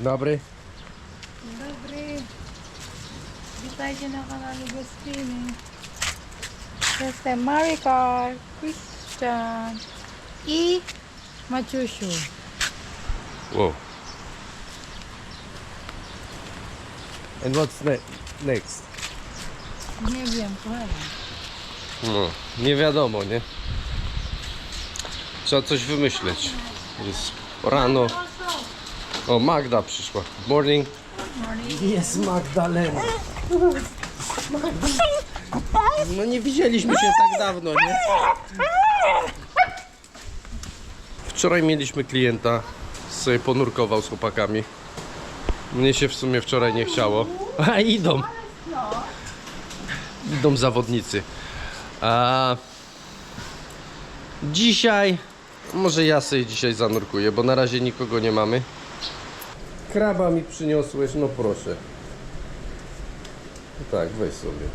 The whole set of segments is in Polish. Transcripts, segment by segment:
Dobry. Dzień dobry. Witajcie na kanale Gospiny. Jestem Marika, Christian i Maciusiu. Wow. And what's ne next? Nie wiem, kochani. No, nie wiadomo, nie? Trzeba coś wymyśleć. Jest rano. O, Magda przyszła. Good morning. Jest Magdalena. No nie widzieliśmy się tak dawno, nie? Wczoraj mieliśmy klienta, sobie ponurkował z chłopakami. Mnie się w sumie wczoraj nie chciało. A idą. Idą zawodnicy. A dzisiaj, może ja sobie dzisiaj zanurkuję, bo na razie nikogo nie mamy. Kraba mi przyniosłeś, no proszę. Tak, weź sobie.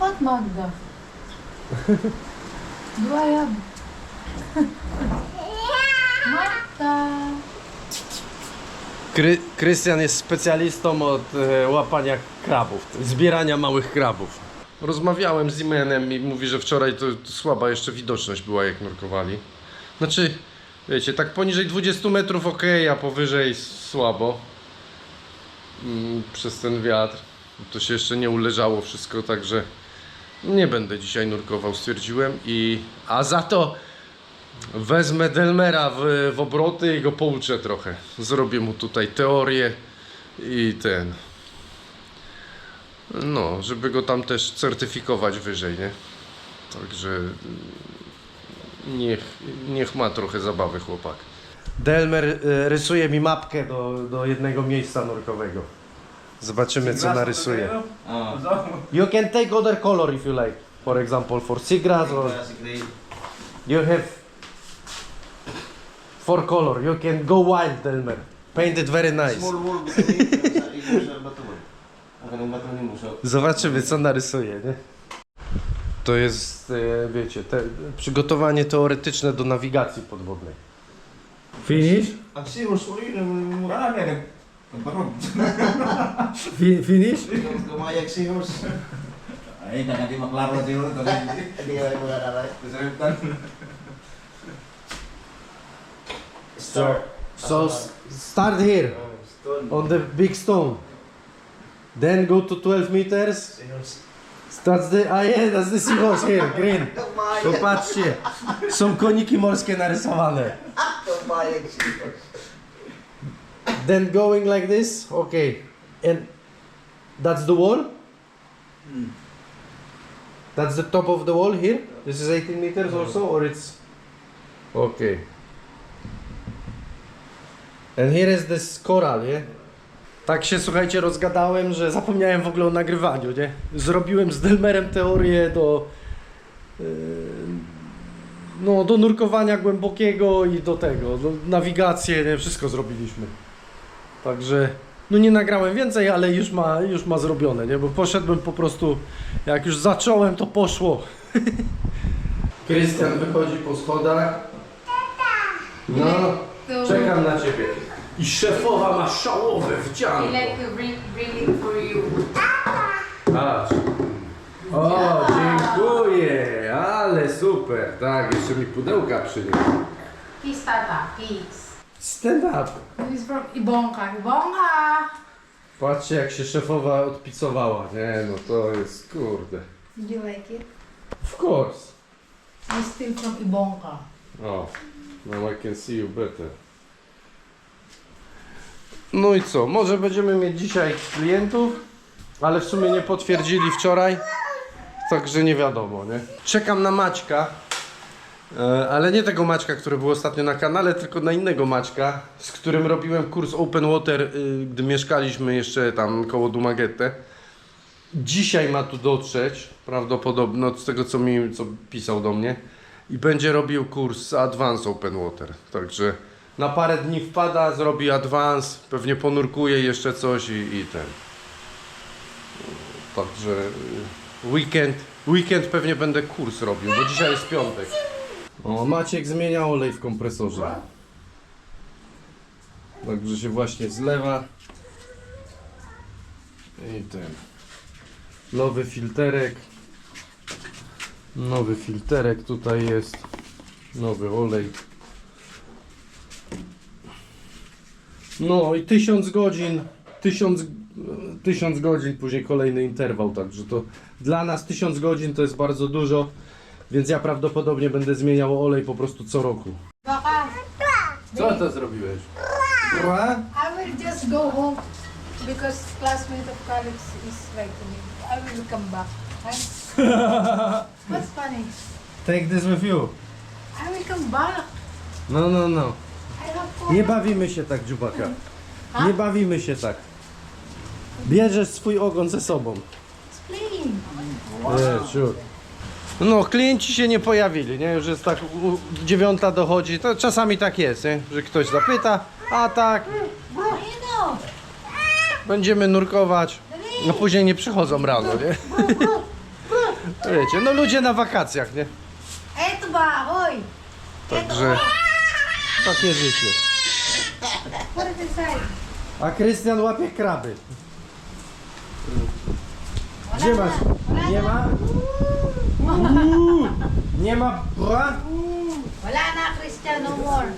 Od Magda. Była ja. Magda. Kry, Krystian jest specjalistą od e, łapania krabów, zbierania małych krabów. Rozmawiałem z Imenem i mówi, że wczoraj to, to słaba jeszcze widoczność była jak nurkowali. Znaczy, wiecie, tak poniżej 20 metrów ok, a powyżej słabo. Mm, przez ten wiatr. To się jeszcze nie uleżało wszystko, także nie będę dzisiaj nurkował, stwierdziłem. I, a za to Wezmę Delmera w, w obroty i go pouczę trochę. Zrobię mu tutaj teorię i ten. No, żeby go tam też certyfikować wyżej, nie? Także niech, niech ma trochę zabawy chłopak. Delmer e, rysuje mi mapkę do, do jednego miejsca nurkowego. Zobaczymy co narysuje. You can take other color if you like. For example, for seagrass or You have four color. You can go wild, Delmer. Paint it very nice. Zobaczymy, co narysuje, nie? To jest, e, wiecie, te, przygotowanie teoretyczne do nawigacji podwodnej. Finish? nagbarog. finish? Kumayag serious. Ay, kaya di maklaro siguro. Hindi ay mura na. Kasalitan. So, so s- start here, Stone. on the big stone. Then go to 12 meters. Serious. That's the, a yeah, that's the seahorse here, green. Popatrzcie, są koniki morskie narysowane. Kumayag serious. Then going like this, okay. And that's the wall? That's the top of the wall here? This is 18 meters also, or it's. Okay. And here is this coral, yeah? Tak się słuchajcie rozgadałem, że zapomniałem w ogóle o nagrywaniu, nie? Zrobiłem z Delmerem teorię do. yy, No, do nurkowania głębokiego i do tego, do nawigację, nie? Wszystko zrobiliśmy. Także no nie nagrałem więcej, ale już ma, już ma zrobione, nie? Bo poszedłem po prostu, jak już zacząłem, to poszło. Krystian wychodzi po schodach. No, czekam na ciebie. I szefowa ma szałowe wdzianko. to bring, bring it for you. Patrz. O, dziękuję, ale super. Tak, jeszcze mi pudełka przyniósł. Kiss tata, kiss. Stand up. This is from Ibonka. Ibonka! Patrzcie, jak się szefowa odpicowała. Nie, no to jest kurde. Did you like it? Of course. It's still from Ibonka. O, now I can see you better. No i co? Może będziemy mieć dzisiaj klientów, ale w sumie nie potwierdzili wczoraj, także nie wiadomo, nie? Czekam na Maćka, e, ale nie tego Maćka, który był ostatnio na kanale, tylko na innego Maćka, z którym robiłem kurs Open Water, y, gdy mieszkaliśmy jeszcze tam koło Dumagette. Dzisiaj ma tu dotrzeć, prawdopodobnie, z tego co mi co pisał do mnie. I będzie robił kurs Advance Open Water. Także na parę dni wpada, zrobi Advance, pewnie ponurkuje jeszcze coś i, i ten. Także y, weekend, weekend pewnie będę kurs robił, bo dzisiaj jest piątek. O, Maciek zmienia olej w kompresorze. Także się właśnie zlewa. I ten. Nowy filterek. Nowy filterek tutaj jest. Nowy olej. No i tysiąc godzin. Tysiąc, tysiąc godzin, później kolejny interwał. Także to dla nas tysiąc godzin to jest bardzo dużo. Więc ja prawdopodobnie będę zmieniał olej po prostu co roku. Baka, Co to zrobiłeś? Bra? I will just go home because classmate of college is writing me. I will come back. Right? What's funny? Take this with you. I will come back. No, no, no. Nie bawimy się tak, dziubaka. Nie bawimy się tak. Bierzesz swój ogon ze sobą. Nie, sure. No, klienci się nie pojawili, nie? Już jest tak, u, dziewiąta dochodzi, to czasami tak jest, nie? Że ktoś zapyta, a tak, będziemy nurkować, no później nie przychodzą rano, nie? Wiecie, no ludzie na wakacjach, nie? Eto ba, hoy! Także takie życie. Put it inside. A Krystian łapie kraby. Gdzie masz? Nie ma? Uuu, nie ma bra? Wala na, Christian, no more.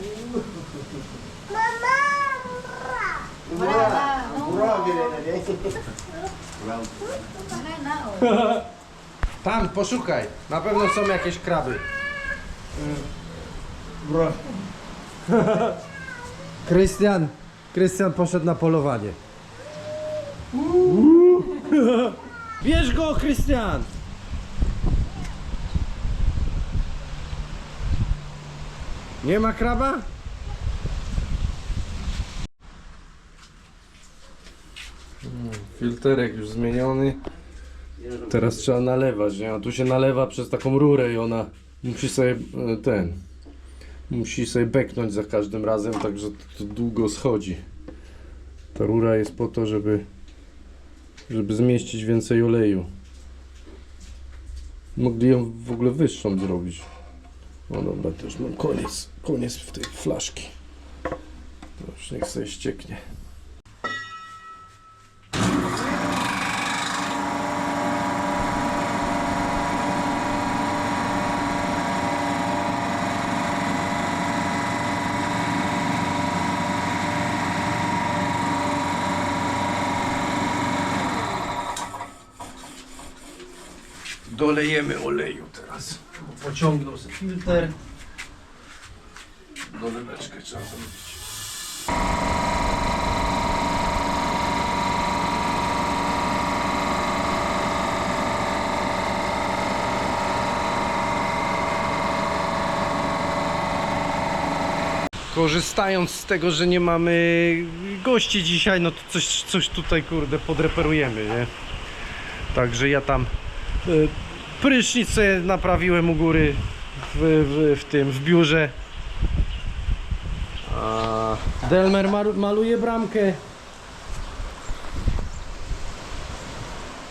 Wala na, no din. Wala na, oh. Tam, poszukaj. Na pewno są jakieś kraby. Bra. Krystian, Krystian poszedł na polowanie. Uuu. Bierz go, Krystian! Nie ma kraba? Filterek już zmieniony. Teraz trzeba nalewać, nie? A tu się nalewa przez taką rurę i ona musi sobie e, ten. Musi sobie beknąć za każdym razem, także to, długo schodzi. Ta rura jest po to, żeby żeby zmieścić więcej oleju. Mogli ją w ogóle wyższą zrobić. No dobra, już mam koniec. Koniec w tej flaszki. To już niech sobie ścieknie. Dolejemy oleju teraz. Pociągnął sobie filtr. Doleweczkę trzeba zrobić. Korzystając z tego, że nie mamy gości dzisiaj, no to coś, coś tutaj kurde podreperujemy, nie? Także ja tam y, prysznic sobie naprawiłem u góry w, w, w tym, w biurze. A Delmer maluje bramkę.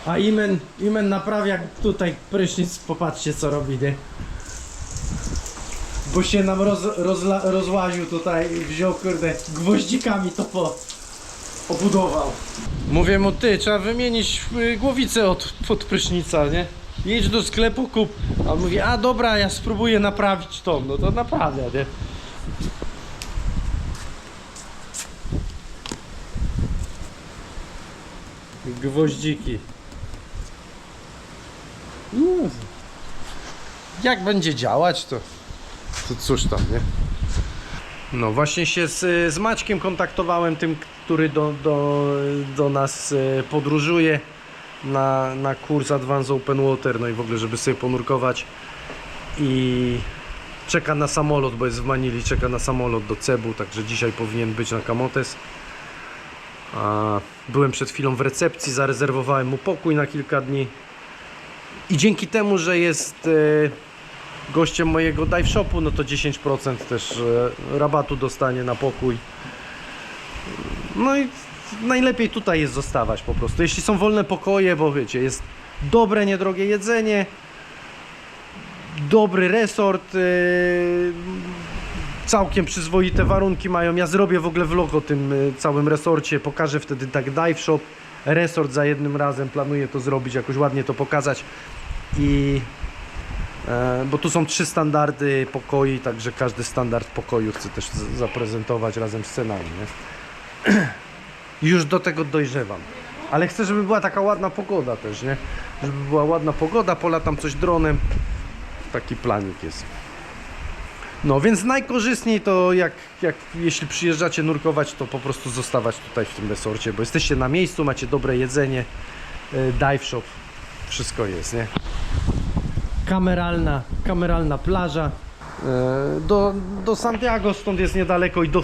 A Imen, Imen naprawia tutaj prysznic, popatrzcie co robi, nie? Bo się nam roz, rozla, rozłaził tutaj, wziął kurde, gwoździkami to po, obudował. Mówię mu, ty, trzeba wymienić y, głowicę od, od prysznica, nie? Jedź do sklepu, kup. A mówi, a dobra, ja spróbuję naprawić tą. No to naprawia, nie? Gwoździki. Jak będzie działać, to, to cóż tam, nie? No właśnie się z, z Maćkiem kontaktowałem, tym, który do, do, do nas e, podróżuje na, na kurs Advanced Open Water, no i w ogóle, żeby sobie ponurkować i czeka na samolot, bo jest w Manili, czeka na samolot do Cebu, także dzisiaj powinien być na Kamotes. A byłem przed chwilą w recepcji, zarezerwowałem mu pokój na kilka dni i dzięki temu, że jest e, gościem mojego dive shopu, no to 10% też e, rabatu dostanie na pokój. No i najlepiej tutaj jest zostawać po prostu. Jeśli są wolne pokoje, bo wiecie, jest dobre, niedrogie jedzenie, dobry resort, yy, całkiem przyzwoite warunki mają. Ja zrobię w ogóle vlog o tym y, całym resorcie, pokażę wtedy tak dive shop, resort za jednym razem, planuję to zrobić, jakoś ładnie to pokazać i e, bo tu są trzy standardy pokoi, także każdy standard pokoju chcę też zaprezentować razem z cenami, nie? Już do tego dojrzewam. Ale chcę, żeby była taka ładna pogoda też, nie? Żeby była ładna pogoda, polatam coś dronem. Taki planik jest. No więc najkorzystniej to jak, jak jeśli przyjeżdżacie nurkować, to po prostu zostawać tutaj w tym resorcie, bo jesteście na miejscu, macie dobre jedzenie, y, dive shop, wszystko jest, nie? Kameralna, kameralna plaża. E, Do, do Santiago stąd jest niedaleko i do,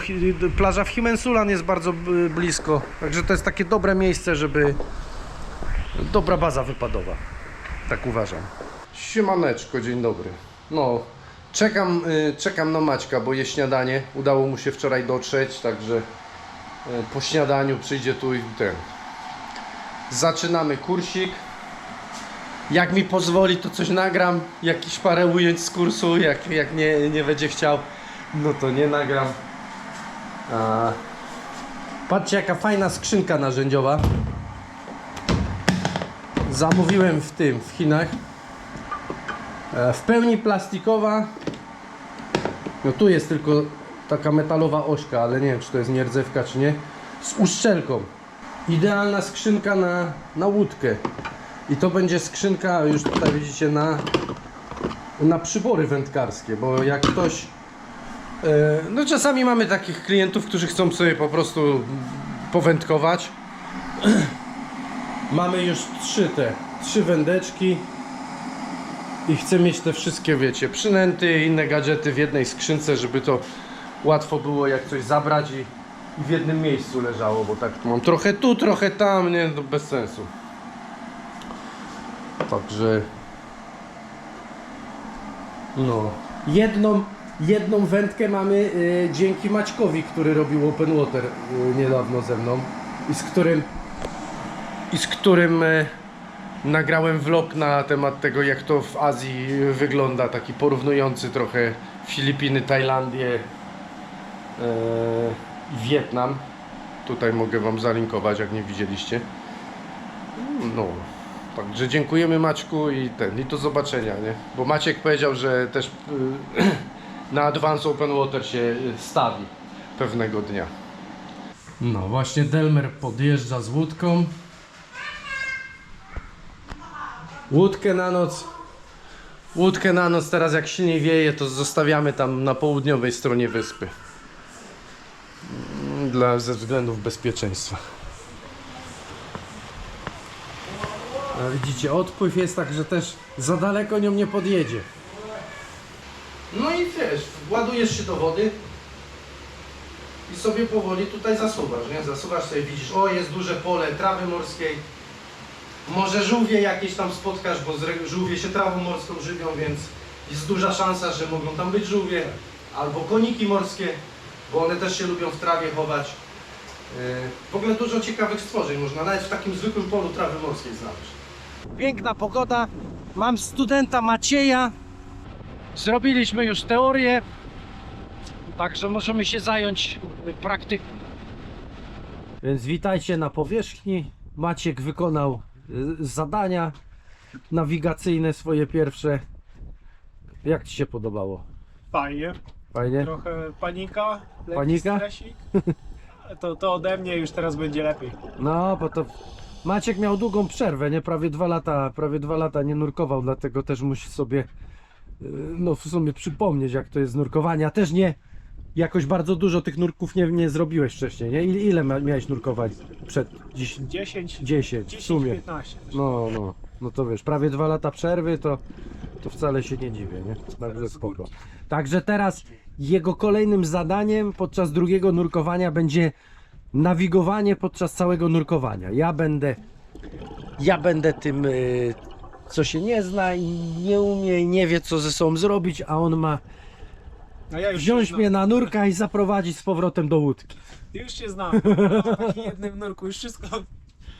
plaża w Himensulan jest bardzo blisko. Także to jest takie dobre miejsce, żeby dobra baza wypadowa. Tak uważam. Siemaneczko, dzień dobry. No, czekam, y, czekam na Maćka, bo je śniadanie. Udało mu się wczoraj dotrzeć, także y, po śniadaniu przyjdzie tu i ten. Zaczynamy kursik. Jak mi pozwoli, to coś nagram. Jakiś parę ujęć z kursu. Jak, jak nie, nie będzie chciał, no to nie nagram. A... Patrzcie, jaka fajna skrzynka narzędziowa. Zamówiłem w tym, w Chinach. E, W pełni plastikowa. No tu jest tylko taka metalowa ośka, ale nie wiem, czy to jest nierdzewka, czy nie. Z uszczelką. Idealna skrzynka na, na łódkę. I to będzie skrzynka, już tutaj widzicie, na, na przybory wędkarskie, bo jak ktoś. e, No czasami mamy takich klientów, którzy chcą sobie po prostu powędkować. Mamy już trzy te, trzy wędeczki. I chcę mieć te wszystkie, wiecie, przynęty i inne gadżety w jednej skrzynce, żeby to łatwo było jak coś zabrać i, w jednym miejscu leżało, bo tak mam trochę tu, trochę tam, nie, to bez sensu. Także no, jedną, jedną wędkę mamy y, dzięki Maćkowi, który robił Open Water y, niedawno ze mną i z którym i z którym y, nagrałem vlog na temat tego jak to w Azji wygląda, taki porównujący trochę Filipiny, Tajlandię i Wietnam. Tutaj mogę wam zalinkować, jak nie widzieliście. No, także dziękujemy Maćku i ten, i do zobaczenia, nie? Bo Maciek powiedział, że też y, na Advance Open Water się y, stawi pewnego dnia. No, właśnie Delmer podjeżdża z łódką. Łódkę na noc. Łódkę na noc, teraz jak silniej wieje, to zostawiamy tam na południowej stronie wyspy. Mm, Dla, ze względów bezpieczeństwa. A widzicie, odpływ jest tak, że też za daleko nią nie podjedzie. No i wiesz, ładujesz się do wody i sobie powoli tutaj zasuwasz, nie? Zasuwasz sobie, widzisz, o jest duże pole trawy morskiej. Może żółwie jakieś tam spotkasz, bo żółwie się trawą morską żywią, więc jest duża szansa, że mogą tam być żółwie. Albo koniki morskie, bo one też się lubią w trawie chować. Yy, W ogóle dużo ciekawych stworzeń można nawet w takim zwykłym polu trawy morskiej znaleźć. Piękna pogoda. Mam studenta Macieja. Zrobiliśmy już teorię. Także możemy się zająć praktyką. Więc witajcie na powierzchni. Maciek wykonał y, zadania nawigacyjne swoje pierwsze. Jak Ci się podobało? Fajnie, Fajnie? trochę panika, lekki Panika? stresik. To, to ode mnie już teraz będzie lepiej. No, bo to Maciek miał długą przerwę, nie? Prawie dwa lata, prawie dwa lata nie nurkował, dlatego też musi sobie y, no w sumie przypomnieć jak to jest nurkowanie. A też nie jakoś bardzo dużo tych nurków nie, nie zrobiłeś wcześniej, nie? Ile, miałeś nurkować przed dziś, 10, 10 w 10 sumie? 15. No, no, no to wiesz, prawie dwa lata przerwy to, to wcale się nie dziwię, nie? Także spoko. Także teraz jego kolejnym zadaniem podczas drugiego nurkowania będzie nawigowanie podczas całego nurkowania. Ja będę, ja będę tym, y, co się nie zna i nie umie i nie wie co ze sobą zrobić, a on ma No ja już wziąć się mnie na nurka i zaprowadzić z powrotem do łódki. znam. Już się znam. W jednym nurku już wszystko.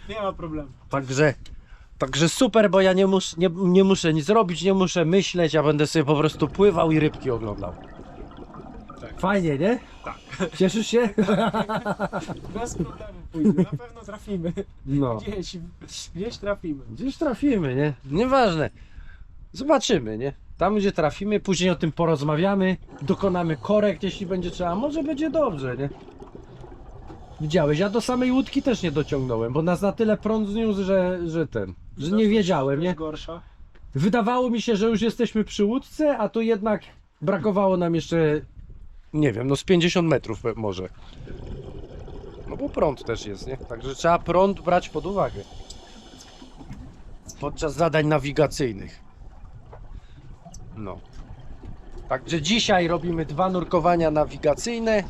Nie ma problemu. Także, także super, bo ja nie, mus, nie, nie muszę nic robić, nie muszę myśleć, ja będę sobie po prostu pływał i rybki oglądał. Fajnie, nie? Tak. Cieszysz się? Bez problemu pójdę, na pewno trafimy. No. Gdzieś, gdzieś trafimy. Gdzieś trafimy, nie? Nieważne. Zobaczymy, nie? Tam gdzie trafimy, później o tym porozmawiamy, dokonamy korekt, jeśli będzie trzeba. Może będzie dobrze, nie? Widziałeś, ja do samej łódki też nie dociągnąłem, bo nas na tyle prąd zniósł, że, że ten, że nie wiedziałem, nie? Gorsza. Wydawało mi się, że już jesteśmy przy łódce, a tu jednak brakowało nam jeszcze, nie wiem, no z 50 metrów może. No bo prąd też jest, nie? Także trzeba prąd brać pod uwagę. Podczas zadań nawigacyjnych. No. Także dzisiaj robimy dwa nurkowania nawigacyjne.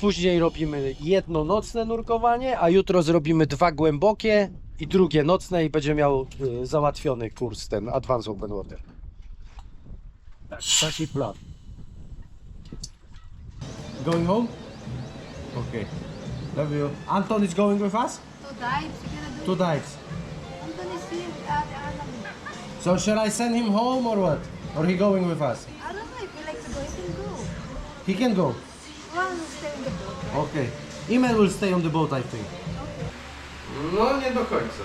Później robimy jedno nocne nurkowanie, a jutro zrobimy dwa głębokie i drugie nocne i będzie miał y, załatwiony kurs ten Advanced Open Water. Tak, taki plan. Going home? Okay. Love you. Anton is going with us? Two do Two dives. Anthony swim at Anam. So shall I send him home or what? Or he going with us? I don't know if you like to go, you can go. He can go. One will stay in the boat, right? Okay. Iman will stay on the boat, I think. No, nie do końca.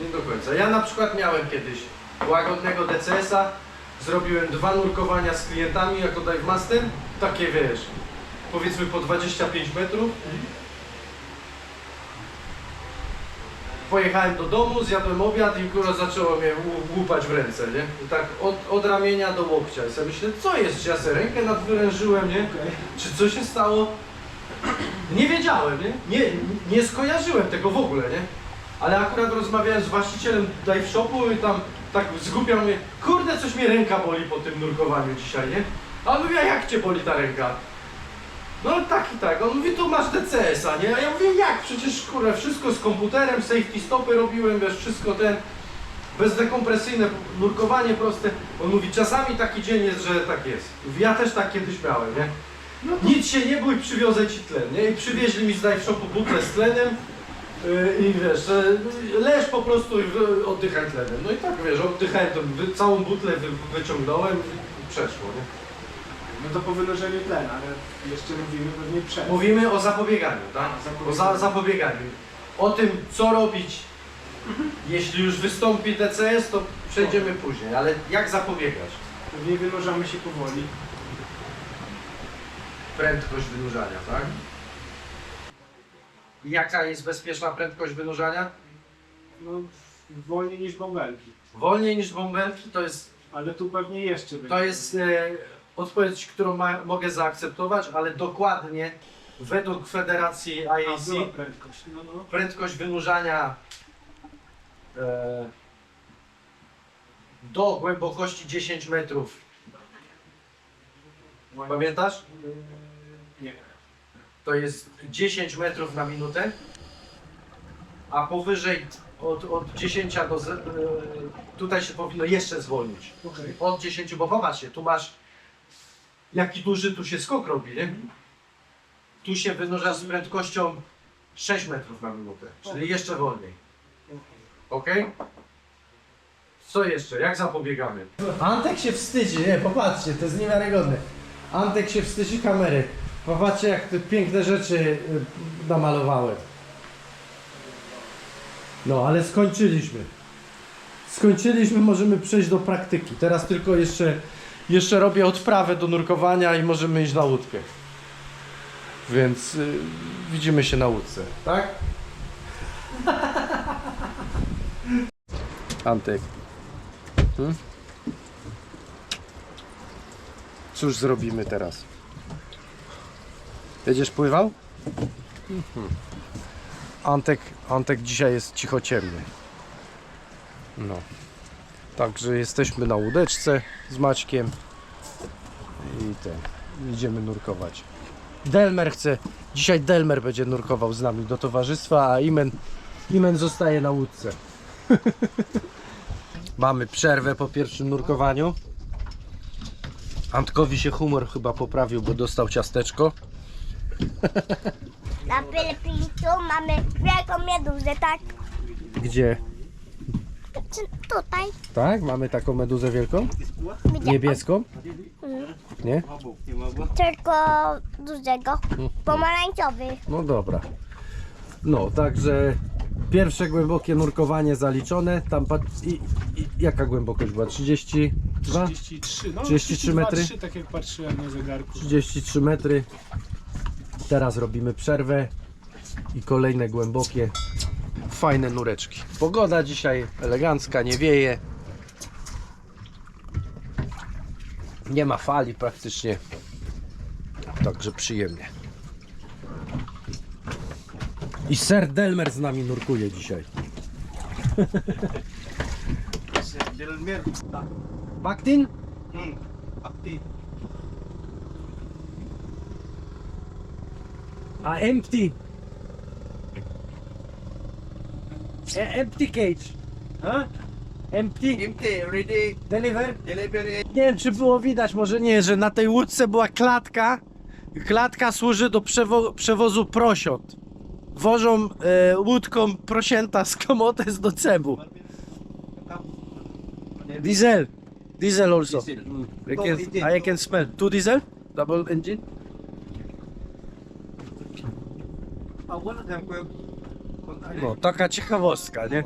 Nie do końca. Ja na przykład miałem kiedyś łagodnego DCS-a, zrobiłem dwa nurkowania z klientami jako dive master, takie wiesz, powiedzmy po 25 metrów. Pojechałem do domu, zjadłem obiad i kurwa zaczęło mnie łu- łupać w ręce, nie? I tak od, od ramienia do łokcia. I sobie myślę, co jest, czy ja sobie rękę nadwyrężyłem, nie? Czy co się stało? Nie wiedziałem, nie? nie? Nie skojarzyłem tego w ogóle, nie? Ale akurat rozmawiałem z właścicielem dive shopu i tam tak zgubiał mnie, kurde, coś mnie ręka boli po tym nurkowaniu dzisiaj, nie? A on mówi, a jak cię boli ta ręka? No tak i tak, on mówi, tu masz DCS-a, nie? A ja mówię, jak? Przecież kurde, wszystko z komputerem, safety stopy robiłem, wiesz, wszystko ten, bezdekompresyjne, nurkowanie proste. On mówi, czasami taki dzień jest, że tak jest. Mówi, Ja też tak kiedyś miałem, nie? Nic się nie bój, przywiozę ci tlen, nie? I przywieźli mi z dive shopu butlę z tlenem yy, i wiesz, że leż po prostu i oddychaj tlenem. No i tak wiesz, oddychałem, to całą butlę wy, wyciągnąłem i przeszło, nie? No to po wynurzeniu tlen, ale jeszcze mówimy pewnie przed. Mówimy o zapobieganiu, tak? O za, zapobieganiu. O tym, co robić, jeśli już wystąpi DCS, to przejdziemy później, ale jak zapobiegać? Pewnie wynurzamy się powoli. Prędkość wynurzania, tak? Jaka jest bezpieczna prędkość wynurzania? No, wolniej niż bąbelki. Wolniej niż bąbelki to jest, Ale tu pewnie jeszcze będzie. to jest e, odpowiedź, którą ma, mogę zaakceptować, ale dokładnie według Federacji IAC była prędkość. No, no. prędkość wynurzania e, do głębokości 10 metrów. Pamiętasz? Nie. To jest 10 metrów na minutę, a powyżej od, od 10 do. ze- e, Tutaj się powinno jeszcze zwolnić. Od 10, bo popatrzcie, tu masz jaki duży tu się skok robi, nie? Tu się wynurza z prędkością 6 metrów na minutę, czyli jeszcze wolniej. Ok? Co jeszcze? Jak zapobiegamy? Antek się wstydzi, nie, popatrzcie, to jest niewiarygodne. Antek się wstydzi kamery. Popatrzcie, jak te piękne rzeczy y, namalowałem. No, ale skończyliśmy. Skończyliśmy, możemy przejść do praktyki. Teraz tylko jeszcze, jeszcze robię odprawę do nurkowania i możemy iść na łódkę. Więc y, widzimy się na łódce, tak? Antek. Hmm? Cóż zrobimy teraz? Będziesz pływał? Mhm. Antek, Antek dzisiaj jest cichociemny. No. Także jesteśmy na łódeczce z Maćkiem i ten, idziemy nurkować. Delmer chce, dzisiaj Delmer będzie nurkował z nami do towarzystwa, a Imen, Imen zostaje na łódce. Mamy przerwę po pierwszym nurkowaniu. Antkowi się humor chyba poprawił, bo dostał ciasteczko. Na Filipińcu mamy wielką meduzę, tak? Gdzie? Czy Tutaj. Tak? Mamy taką meduzę wielką? Niebieską? Nie? Tylko dużego. Pomarańczowy. No dobra. No, także pierwsze głębokie nurkowanie zaliczone. Tam pat... I, i, jaka głębokość była? 32? 33, no 33 metry? 3, tak jak patrzyłem na zegarku. 33 metry. Teraz robimy przerwę i kolejne głębokie, fajne nureczki. Pogoda dzisiaj elegancka, nie wieje. Nie ma fali praktycznie. Także przyjemnie. I Sir Delmer z nami nurkuje dzisiaj. Delmer. Baktin? Aktif. A empty. E- empty cage. Huh? Empty. Empty, ready. Deliver. Delivery. Nie wiem, czy było widać, może nie, że na tej łódce była klatka. Klatka służy do przewo przewozu prosiąt. Wożą e, łódką prosięta z Komotes do Cebu. Diesel. Diesel also. Diesel. Mm. I, can. I can smell. Two diesel? Double engine? A wala kang No, taka ciekawostka, nie?